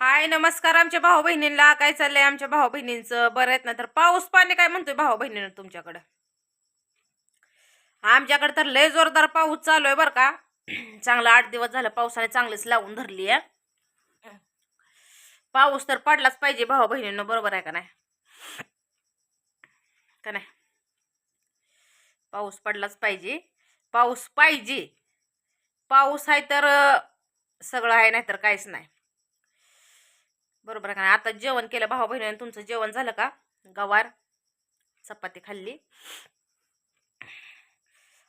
हाय नमस्कार आमच्या भाऊ बहिणींना काय चाललंय आमच्या भाऊ बहिणींचं बरं आहेत ना तर पाऊस पाणी काय म्हणतोय भाऊ बहिणीनं तुमच्याकडं? आमच्याकडे तर लय जोरदार पाऊस चालू आहे बरं का. चांगला आठ दिवस झालं पावसाने चांगलीच लावून धरली आहे. पाऊस तर पडलाच पाहिजे भाऊ बहिणींना बरोबर आहे का नाही? का नाही? पाऊस पडलाच पाहिजे. पाऊस पाहिजे. पाऊस आहे तर सगळं आहे नाही तर काहीच नाही. बरोबर आहे का नाही? आता जेवण केलं भाऊ बहिणीने तुमचं जेवण झालं का? गवार चपाती खाल्ली.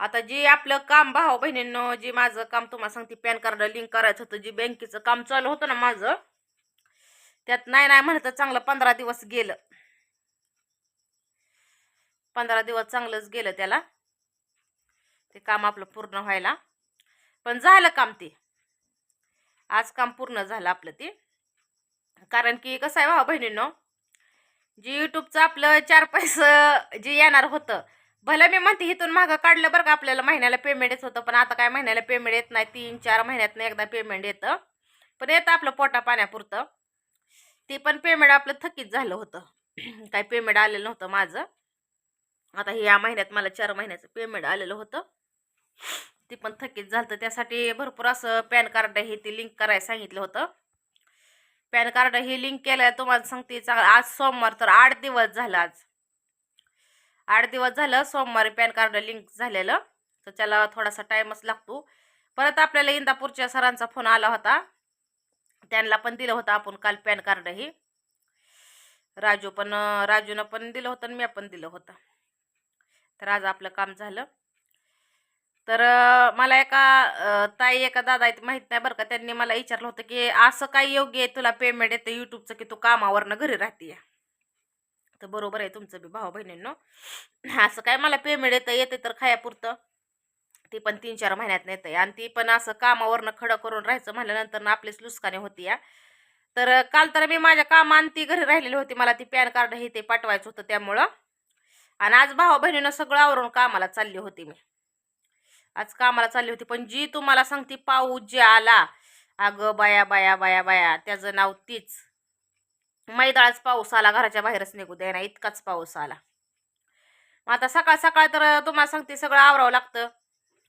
आता जे आपलं काम भाऊ बहिणींनो जे माझं काम तुम्हाला सांगते पॅन कार्ड लिंक करायचं होतं जे बँकेचं काम चालू होतं ना माझं त्यात नाही नाही म्हणत चांगलं पंधरा दिवस गेलं. पंधरा दिवस चांगलंच गेलं त्याला. ते काम आपलं पूर्ण व्हायला. पण झालं काम ते. आज काम पूर्ण झालं आपलं ते. कारण की कसं आहे भाऊ बहिणींनो जे युट्यूबचं आपलं चार पैसे जे येणार होतं भलं मी म्हणते इथून मागं काढलं बरं का आपल्याला महिन्याला पेमेंटच होतं पण आता काय महिन्याला पेमेंट येत नाही तीन चार महिन्यातनं एकदा पेमेंट येतं. पण येतं आपलं पोटा पाण्यापुरतं. ते पण पेमेंट आपलं थकीत झालं होतं. काय पेमेंट आलेलं नव्हतं माझं. आता हे या महिन्यात मला चार महिन्याचं पेमेंट आलेलं होतं. ते पण थकीत झालं त्यासाठी भरपूर असं पॅन कार्ड हे ते लिंक करायला सांगितलं होतं. पॅन कार्ड हे लिंक केलं तुम्हाला सांगते चांगलं आज सोमवार तर आठ दिवस झाला आज. आठ दिवस झालं सोमवारी पॅन कार्ड लिंक झालेलं तर त्याला थोडासा टाईमच लागतो. परत आपल्याला इंदापूरच्या सरांचा फोन आला होता. त्यांना पण दिलं होतं आपण काल पॅन कार्ड हे. राजू पण राजूनं पण दिलं होतं आणि मी पण दिलं होतं. तर आज आपलं काम झालं. तर मला एका ताई एका दादा आहेत माहीत नाही बरं का त्यांनी मला विचारलं होतं की असं काय योग्य आहे तुला पेमेंट येतं यूट्यूबचं की तू कामावरनं घरी राहते तर बरोबर आहे तुमचं बी भाऊ बहिणींनो. असं काय मला पेमेंट येतं येते तर खायापुरतं ती पण तीन चार महिन्यात येतं. आणि ती पण असं कामावरनं खडं करून राहायचं म्हणल्यानंतर ना आपलीच लुसकाने होती या. तर काल तर मी माझ्या कामान ती घरी राहिलेली होती. मला ती पॅन कार्ड हे ते पाठवायचं होतं त्यामुळं. आणि आज भाऊ बहिणीनं सगळं आवरून कामाला चालली होती मी. आज कामाला चालली होती पण जी तुम्हाला सांगते पाऊस जे आला अगं बाया बाया बाया बाया त्याचं नाव तीच. मैदाळाच पाऊस आला घराच्या बाहेरच निघू द्या ना इतकाच पाऊस आला. मग आता सकाळ सकाळ तर तुम्हाला सांगते सगळं आवरावं लागतं.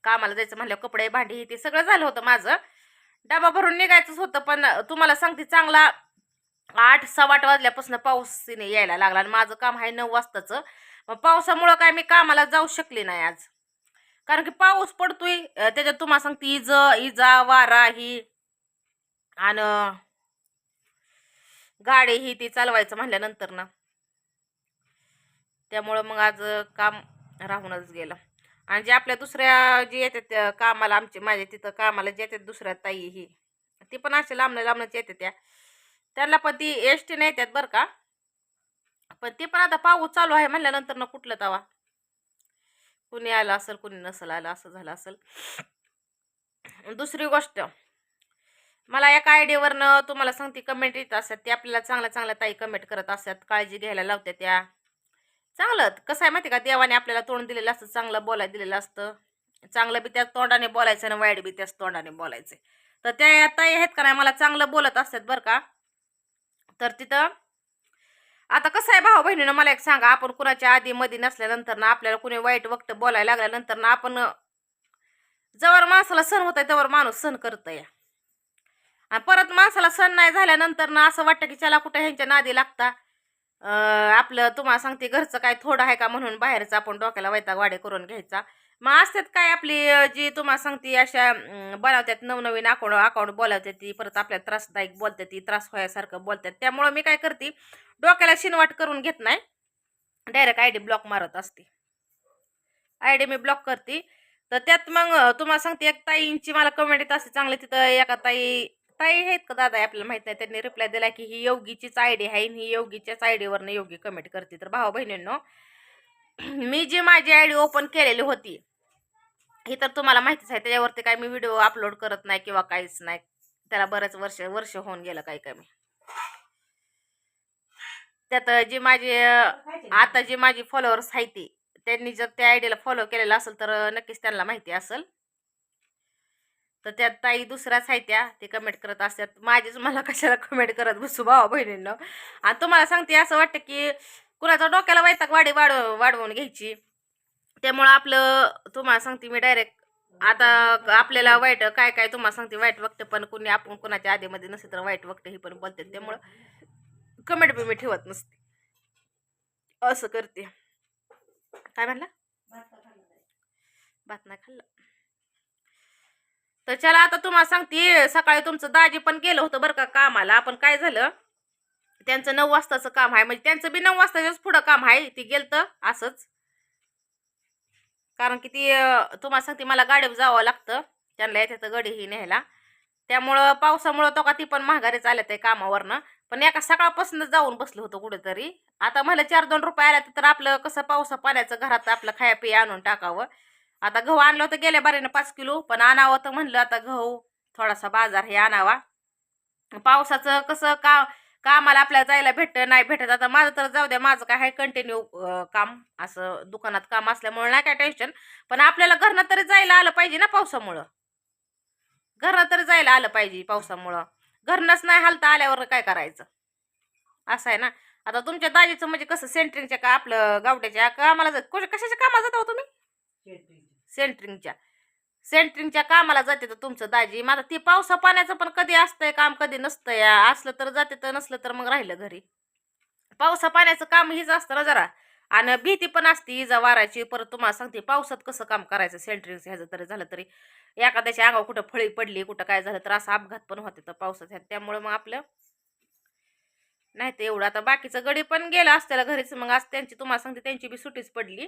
कामाला जायचं म्हणलं कपडे भांडी हे ते सगळं झालं होतं माझं. डबा भरून निघायचंच होतं पण तुम्हाला सांगते चांगला आठ सव्वा आठ वाजल्यापासून पाऊसने यायला लागला आणि माझं काम आहे नऊ वाजताचं. मग पावसामुळं काय मी कामाला जाऊ शकले नाही आज. कारण की पाऊस पडतोय त्याच्यात तुम्हाला सांगते इज इजा वारा ही आणि गाडी ही ती चालवायचं म्हणल्यानंतर ना. त्यामुळं मग आज काम राहूनच गेलं. आणि जे आपल्या दुसऱ्या जे येतात त्या कामाला आमचे माझ्या तिथं कामाला जे येतात दुसऱ्या ताई ही ती पण असे लांबण्या लांबण्याच येते त्या. त्यांना पण ती एस टी नाही येतात बरं का. पण ते पण आता पाऊस चालू आहे म्हणल्यानंतर ना कुठलं तवा. कुणी आलं असेल कुणी नसेल आलं असं झालं असेल. दुसरी गोष्ट मला एका आयडियावरनं तुम्हाला सांगते कमेंट येत असतात. ते आपल्याला चांगल्या चांगल्या ताई कमेंट करत असतात. काळजी घ्यायला लावत्या त्या. चांगलं कसं आहे माहिती का? देवाने आपल्याला तोंड दिलेलं असतं चांगलं बोलायला दिलेलं असतं. चांगलं बी त्या तोंडाने बोलायचं आणि वाईट बी त्याच तोंडाने बोलायचं. तर त्या ताई आहेत का नाही मला चांगलं बोलत असतात बरं का? तर तिथं आता कसं आहे भाऊ बहिणीनं मला एक सांगा आपण कुणाच्या आधी मध्ये नसल्यानंतर ना आपल्याला कुणी वाईट वक्त बोलायला लागल्यानंतर ना आपण जवळ माणसाला सण होत आहे तवर माणूस सण करत आणि परत माणसाला सण नाही झाल्यानंतर ना असं वाटतं की चला कुठं ह्यांच्या नादी लागता. आपलं तुम्हाला सांगते घरचं काय थोडं आहे का म्हणून बाहेरचं आपण डोक्याला वैताग वाडे करून घ्यायचा. मग असतात काय आपली जी तुम्हाला सांगते अशा अं, बनवतात नवनवीन अकाउंट अकाउंट बोलावतात ती परत आपल्याला त्रासदायक बोलतात ती त्रास व्हायसारखं बोलतात. त्यामुळं मी काय करते डोक्याला शिनवाट करून घेत नाही. डायरेक्ट आय डी ब्लॉक मारत असते. आय डी मी ब्लॉक करते. तर त्यात मग तुम्हाला सांगते एक ताईंची मला कमेंट येत असते चांगली तिथं एका ताई ताई आहेत का दादा आपल्याला माहीत नाही. त्यांनी रिप्लाय दिला की ही योगीचीच आयडी आहे आणि ही योगीच्याच आयडीवरनं योगी कमेंट करते. तर भाऊ बहिणींनो मी जी माझी आयडी ओपन केलेली होती ही तर तुम्हाला माहितीच आहे. त्याच्यावरती काय मी व्हिडिओ अपलोड करत नाही किंवा काहीच नाही. त्याला बरेच वर्ष वर्ष होऊन गेलं काही कमी. त्यात जी माझी आता जी माझी फॉलोअर्स आहे ती त्यांनी जर त्या आयडीला फॉलो केलेलं असेल तर नक्कीच त्यांना माहिती असेल. तर त्यात ताई दुसऱ्याच आहे त्या ते कमेंट करत असतात. माझीच मला कशाला कमेंट करत बसू भावा बहिणींना? आणि तुम्हाला सांगते असं वाटतं की कुणाच्या डोक्याला वैताग वाढी वाढ वाढवून घ्यायची. त्यामुळं आपलं तुम्हाला सांगते मी डायरेक्ट आता आपल्याला वाईट काय काय तुम्हाला सांगते वाईट वक्त पण कुणी आपण कुणाच्या आधीमध्ये नसेल तर वाईट वक्त हे पण बोलते त्यामुळं कमेंट बी मी ठेवत नसते. असं करते. काय म्हणला? भात नाही खाल्लं. तर चला आता तुम्हाला सांगते सकाळी तुमचं दाजी पण गेलं होतं बरं का कामाला. पण काय झालं त्यांचं नऊ वाजताचं काम आहे. म्हणजे त्यांचं बी नऊ वाजताच्याच पुढं काम आहे. ती गेलत असंच. कारण की ती तुम्हाला सांगते मला गाडीवर जावं लागतं. त्यांना येते तर गडीही न्यायला. त्यामुळं पावसामुळं तो का ती पण महागारीच आल्या ते कामावरनं. पण एका सकाळपासूनच जाऊन बसलं होतं कुठेतरी. आता मला चार दोन रुपये आल्या तर आपलं कसं पावसा पाण्याचं घरात आपलं खाया पिया आणून टाकावं. आता गहू आणलं होतं गेल्या बारीनं पाच किलो पण आणावं तर म्हणलं आता गहू थोडासा बाजार हे आणावा. पावसाचं कसं का कामाला आपल्याला जायला भेटत नाही भेटत आता माझं तर जाऊ द्या माझं काय आहे कंटिन्यू काम असं दुकानात काम असल्यामुळे नाही काय टेन्शन पण आपल्याला घरनं तरी जायला आलं पाहिजे ना पावसामुळं. घरनं तरी जायला आलं पाहिजे पावसामुळं. घरनंच नाही हालता आल्यावर काय करायचं? असं आहे ना? आता तुमच्या दाजीचं म्हणजे कसं सेंटरिंगच्या का आपलं गावट्याच्या कामाला जात कशाच्या कामाला जाता हो तुम्ही? सेंटरिंगच्या. सेंटरिंगच्या कामाला जाते तर तुमचं दाजी. मग आता ती पावसा पाण्याचं पण कधी असतंय काम कधी नसतंय. असलं तर जाते तर नसलं तर मग राहिलं घरी. पावसा पाण्याचं काम हीच असतं ना जरा. आणि भीती पण असते इजा वारायची. परत तुम्हाला सांगते पावसात कसं काम करायचं? सेंटरिंग ह्याचं तरी झालं तरी. एखाद्याच्या अंगावर कुठं फळी पडली कुठं काय झालं तर असा अपघात पण होते तर पावसात. ह्या त्यामुळे मग आपलं नाही तर एवढं. आता बाकीचं गडी पण गेलं असत्याला घरीच. मग आज त्यांची तुम्हाला सांगते त्यांची बी सुटीच पडली.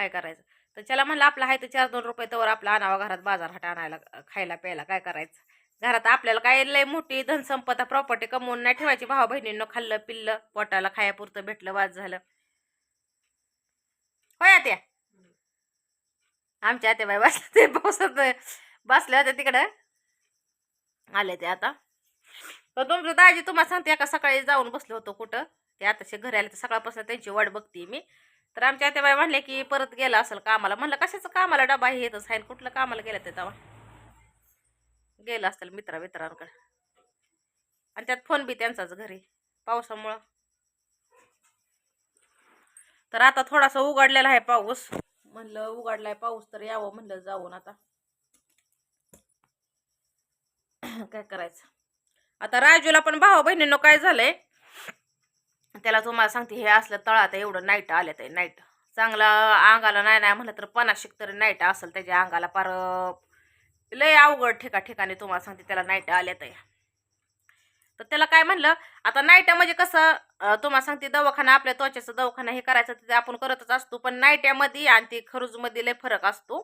काय करायचं? तर चला म्हणलं आपला आहे तर चार दोन रुपये तर आपला आणावा घरात बाजार हाट आणायला खायला प्यायला. काय करायचं? घरात आपल्याला काय लय मोठी धनसंपदा प्रॉपर्टी कमवून नाही ठेवायची. भावा बहिणींना खाल्लं पिल्लं पोटाला खायापुरतं भेटलं वाज झालं. होय त्या आमच्या आत्या बाई बसल्या ते पावसात बसल्या होत्या तिकडं. आले ते आता. तर तुमचं दाजी तुम्हाला सांगते एका सकाळी जाऊन बसलो होतो कुठं? ते आताचे घरी आले तर सकाळपासून त्यांची वाट बघते मी. तर आमच्या आत्या म्हणले की परत गेला असेल कामाला. म्हणलं कशाचं कामाला डबा हे येतच आहे कुठलं कामाला गेलं ते तेव्हा? गेलं असेल मित्रा मित्रांकडे. आणि त्यात फोन बी त्यांचाच घरी पावसामुळं. तर आता थोडासा उघडलेला आहे पाऊस. म्हणलं उघडलाय पाऊस तर यावं म्हणलं जाऊन आता. काय करायचं? आता राजूला पण भावा बहिणीनं काय झालंय? त्याला तुम्हाला सांगते हे असलं तळात एवढं नाईट आलं ते नाईट चांगला अंगाला नाही नाही म्हणलं तर पन्नाशिक तरी नाईट असेल त्याच्या अंगाला. पार लय अवघड ठिका ठिकाणी तुम्हाला सांगते त्याला नाईट आल्या ते तर त्याला काय म्हणलं आता नाईट्या म्हणजे कसं तुम्हाला सांगते दवाखाना आपल्या त्वचेचा दवाखाना हे करायचं ते आपण करतच असतो पण नाईट्यामध्ये आणि ते खरूजमध्ये लय फरक असतो.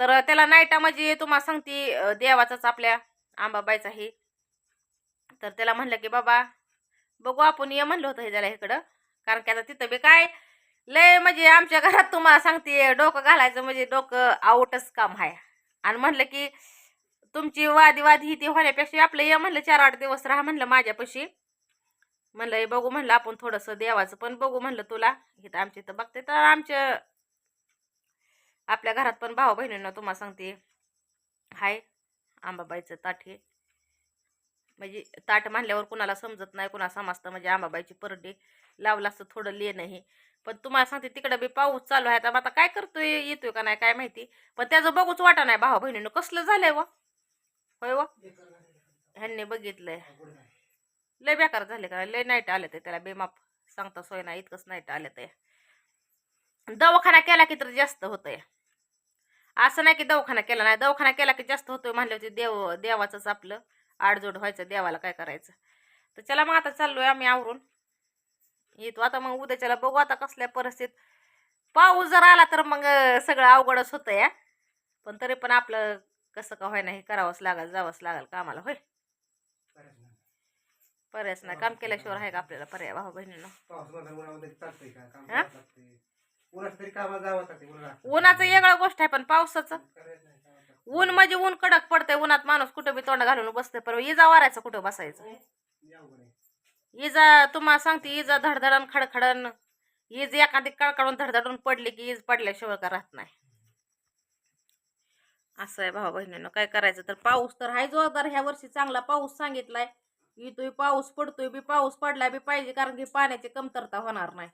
तर त्याला नाईटा म्हणजे तुम्हाला सांगते देवाचाच आपल्या आंबाबाईचाही तर त्याला म्हणलं की बाबा बघू आपण ये म्हणलं होतं हे त्याला इकडं. कारण की आता तिथं बी काय लय म्हणजे आमच्या घरात तुम्हाला सांगते डोकं घालायचं म्हणजे डोकं आउटच काम आहे आणि म्हणलं की तुमची वादी ही ती होण्यापेक्षा आपलं ये म्हणलं चार आठ दिवस राहा म्हणलं माझ्यापाशी. म्हणलं हे बघू म्हणलं आपण थोडंसं देवाचं पण बघू म्हणलं तुला. इथं आमच्या इथं बघते तर आमच्या आपल्या घरात पण भाऊ बहिणींना तुम्हाला सांगते हाय आंबाबाईचं ताठी म्हणजे ताट मानल्यावर कुणाला समजत नाही कुणाला समजतं म्हणजे आंबाबाईची परडे लावला असतं थोडं लेणं हे. पण तुम्हाला सांगते तिकडं बी पाऊस चालू आहे. तर आता काय करतोय? येतोय का नाही? काय माहिती. पण त्याचं बघूच वाटा नाही. भावा बहिणीनं कसलं झालंय व? होय व? ह्यांनी बघितलंय. लय बेकार झाले का? लय नाईट आले ते त्याला. बेमाप सांगता सोय नाही. इतकंच नाईट आले ते दवाखाना केला की तर जास्त होतंय. असं नाही की दवाखाना केला नाही. दवाखाना केला की जास्त होतोय म्हणले होते देव देवाचंच आपलं. आडजोड व्हायचं देवाला काय करायचं? तर चला मग आता चाललोय आम्ही आवरून. येतो आता मग उद्याच्याला बघू आता कसल्या परिस्थितीत. पाऊस जर आला तर मग सगळं अवघडच होतं या पण तरी पण आपलं कसं का होय नाही करावंच लागल जावंच लागल कामाला होय? पर्यायच नाही काम केल्याशिवाय आहे का आपल्याला पर्याय भाऊ बहिणीनं? हा? उन्हाचं वेगळं गोष्ट आहे पण पावसाचं. ऊन म्हणजे ऊन कडक पडतंय उन्हात माणूस कुठं बी तोंड घालून बसतंय पण इजा वारायचं कुठं बसायचं? इजा तुम्हाला सांगते इजा धडधडन खडखडन. इज एखादी कळकळून धडधडून पडली की इज पडल्याशिवाय का राहत नाही. असं आहे भावा बहिणीनं काय करायचं? तर पाऊस तर हाय जोरदार ह्या वर्षी चांगला पाऊस सांगितलाय. येतोय पाऊस पडतोय बी पाऊस पडला बी पाहिजे कारण की पाण्याची कमतरता होणार नाही.